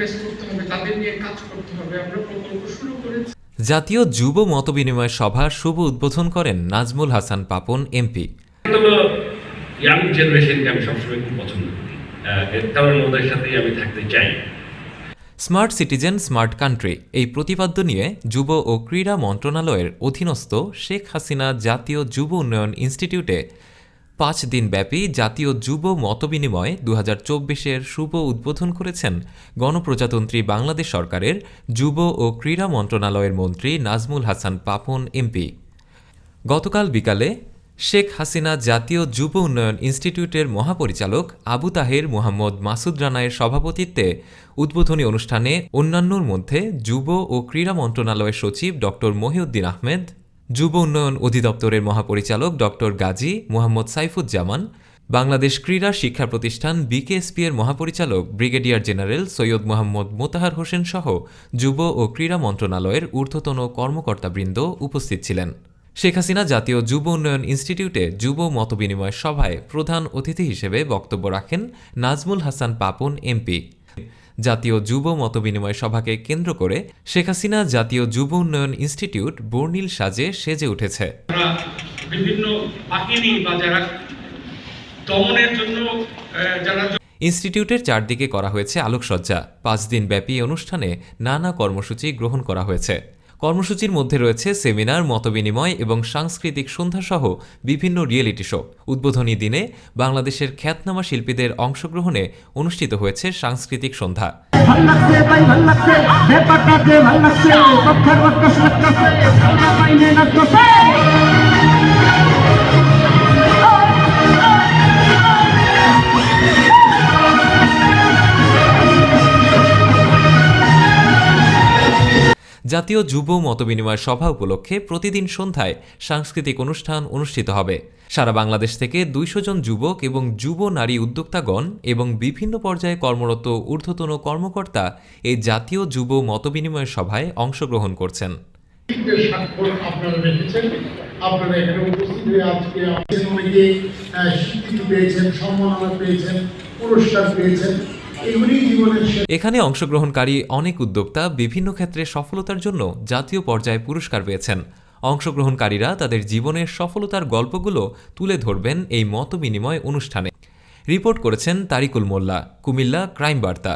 Address করতে হবে তাদের নিয়ে কাজ করতে হবে। আমরা প্রকল্প শুরু করেছি। জাতীয় যুব মতবিনিময় সভা শুভ উদ্বোধন করেন নাজমুল হাসান পাপন এমপি। ইয়াং জেনারেশনকে আমি সবসময় খুব পছন্দ করি। তাদের মধ্যে সাথেই আমি থাকতে চাই। স্মার্ট সিটিজেন স্মার্ট কান্ট্রি এই প্রতিপাদ্য নিয়ে যুব ও ক্রীড়া মন্ত্রণালয়ের অধীনস্থ শেখ হাসিনা জাতীয় যুব উন্নয়ন ইনস্টিটিউটে পাঁচ দিনব্যাপী জাতীয় যুব মতবিনিময় দু হাজার চব্বিশের শুভ উদ্বোধন করেছেন গণপ্রজাতন্ত্রী বাংলাদেশ সরকারের যুব ও ক্রীড়া মন্ত্রণালয়ের মন্ত্রী নাজমুল হাসান পাপন, এমপি। গতকাল বিকালে শেখ হাসিনা জাতীয় যুব উন্নয়ন ইনস্টিটিউটের মহাপরিচালক আবু তাহের মোহাম্মদ মাসুদ রানায়ের সভাপতিত্বে উদ্বোধনী অনুষ্ঠানে অন্যান্যর মধ্যে যুব ও ক্রীড়া মন্ত্রণালয়ের সচিব ড মহিউদ্দিন আহমেদ যুব উন্নয়ন অধিদপ্তরের মহাপরিচালক ড গাজী মোহাম্মদ সাইফুজ্জামান, বাংলাদেশ ক্রীড়া শিক্ষা প্রতিষ্ঠান বিকেএসপি এর মহাপরিচালক ব্রিগেডিয়ার জেনারেল সৈয়দ মোহাম্মদ মোতাহার হোসেন সহ যুব ও ক্রীড়া মন্ত্রণালয়ের ঊর্ধ্বতন কর্মকর্তাবৃন্দ উপস্থিত ছিলেন। শেখ হাসিনা জাতীয় যুব উন্নয়ন ইনস্টিটিউটে যুব মতবিনিময় সভায় প্রধান অতিথি হিসেবে বক্তব্য রাখেন নাজমুল হাসান পাপন এমপি। জাতীয় যুব মতবিনিময় সভাকে কেন্দ্র করে শেখ হাসিনা জাতীয় যুব উন্নয়ন ইনস্টিটিউট বর্ণিল সাজে সেজে উঠেছে। বিভিন্ন বাহিনী বা যারা দমনের জন্য যারা ইনস্টিটিউটের চারদিকে করা হয়েছে আলোকসজ্জা। পাঁচ দিন ব্যাপী অনুষ্ঠানে নানা কর্মসূচি গ্রহণ করা হয়েছে। কর্মসূচির মধ্যে রয়েছে সেমিনার মতবিনিময় এবং সাংস্কৃতিক সন্ধ্যাসহ বিভিন্ন রিয়েলিটি শো উদ্বোধনী দিনে বাংলাদেশের খ্যাতনামা শিল্পীদের অংশগ্রহণে অনুষ্ঠিত হয়েছে সাংস্কৃতিক সন্ধ্যা ভালো জাতীয় যুব মতবিনিময় সভা উপলক্ষে প্রতিদিন সন্ধ্যায় সাংস্কৃতিক অনুষ্ঠান অনুষ্ঠিত হবে। সারা বাংলাদেশ থেকে দুইশো জন যুবক এবং যুব নারী উদ্যোক্তাগণ এবং বিভিন্ন পর্যায়ে কর্মরত ঊর্ধ্বতন কর্মকর্তা এই জাতীয় যুব মতবিনিময় সভায় অংশগ্রহণ করছেন। পুরস্কার পেয়েছেন। এখানে অংশগ্রহণকারী অনেক উদ্যোক্তা বিভিন্ন ক্ষেত্রে সফলতার জন্য জাতীয় পর্যায়ে পুরস্কার পেয়েছেন। অংশগ্রহণকারীরা তাদের জীবনের সফলতার গল্পগুলো তুলে ধরবেন এই মত বিনিময় অনুষ্ঠানে। রিপোর্ট করেছেন তারিকুল মোল্লা, কুমিল্লা ক্রাইম বার্তা।